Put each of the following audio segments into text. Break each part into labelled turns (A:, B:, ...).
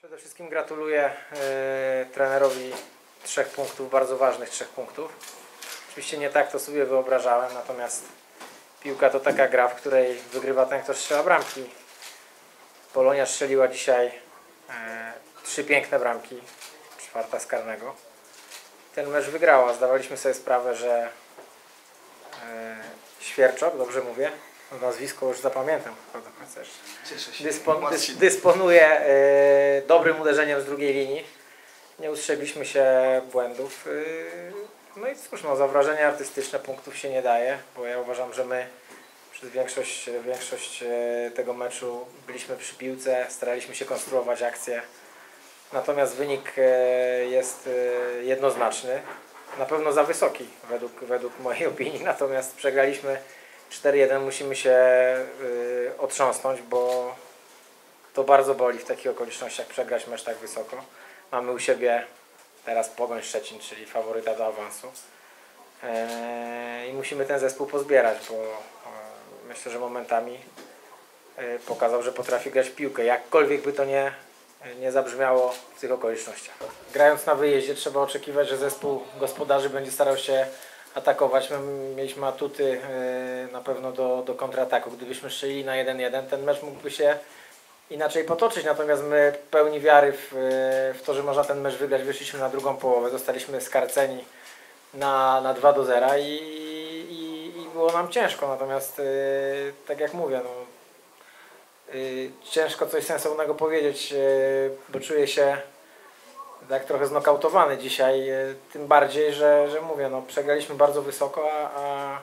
A: Przede wszystkim gratuluję e, trenerowi trzech punktów, bardzo ważnych trzech punktów. Oczywiście nie tak to sobie wyobrażałem, natomiast piłka to taka gra, w której wygrywa ten, kto strzela bramki. Polonia strzeliła dzisiaj e, trzy piękne bramki, czwarta z karnego. Ten mecz wygrała. Zdawaliśmy sobie sprawę, że e, Świerczok, dobrze mówię, nazwisko już zapamiętam, prawda, pancerz?
B: Cieszę się.
A: Dyspon, dys, dysponuje e, dobrym uderzeniem z drugiej linii. Nie ustrzegliśmy się błędów. e, no i cóż, no, za wrażenia artystyczne punktów się nie daje, bo ja uważam, że my przez większość, większość e, tego meczu byliśmy przy piłce, staraliśmy się konstruować akcje. Natomiast wynik e, jest e, jednoznaczny. Na pewno za wysoki według, według mojej opinii. Natomiast przegraliśmy 4-1. Musimy się y, otrząsnąć, bo to bardzo boli w takich okolicznościach przegrać mecz tak wysoko. Mamy u siebie teraz Pogoń Szczecin, czyli faworyta do awansu. E, I musimy ten zespół pozbierać, bo e, myślę, że momentami e, pokazał, że potrafi grać piłkę. Jakkolwiek by to nie, nie zabrzmiało w tych okolicznościach. Grając na wyjeździe trzeba oczekiwać, że zespół gospodarzy będzie starał się atakować. My mieliśmy atuty e, na pewno do, do kontrataku. Gdybyśmy strzelili na 1-1, ten mecz mógłby się inaczej potoczyć. Natomiast my pełni wiary w, e, w to, że można ten mecz wygrać, wyszliśmy na drugą połowę. Zostaliśmy skarceni na, na 2 do 0 i, i, i było nam ciężko. Natomiast e, tak jak mówię, no, ciężko coś sensownego powiedzieć, bo czuję się tak trochę znokautowany dzisiaj, y, tym bardziej, że, że mówię, no przegraliśmy bardzo wysoko, a, a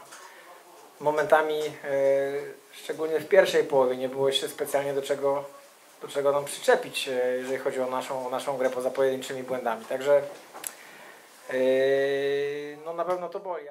A: momentami, y, szczególnie w pierwszej połowie, nie było się specjalnie do czego, do czego nam przyczepić, y, jeżeli chodzi o naszą, o naszą grę poza pojedynczymi błędami. Także no na pewno to boli.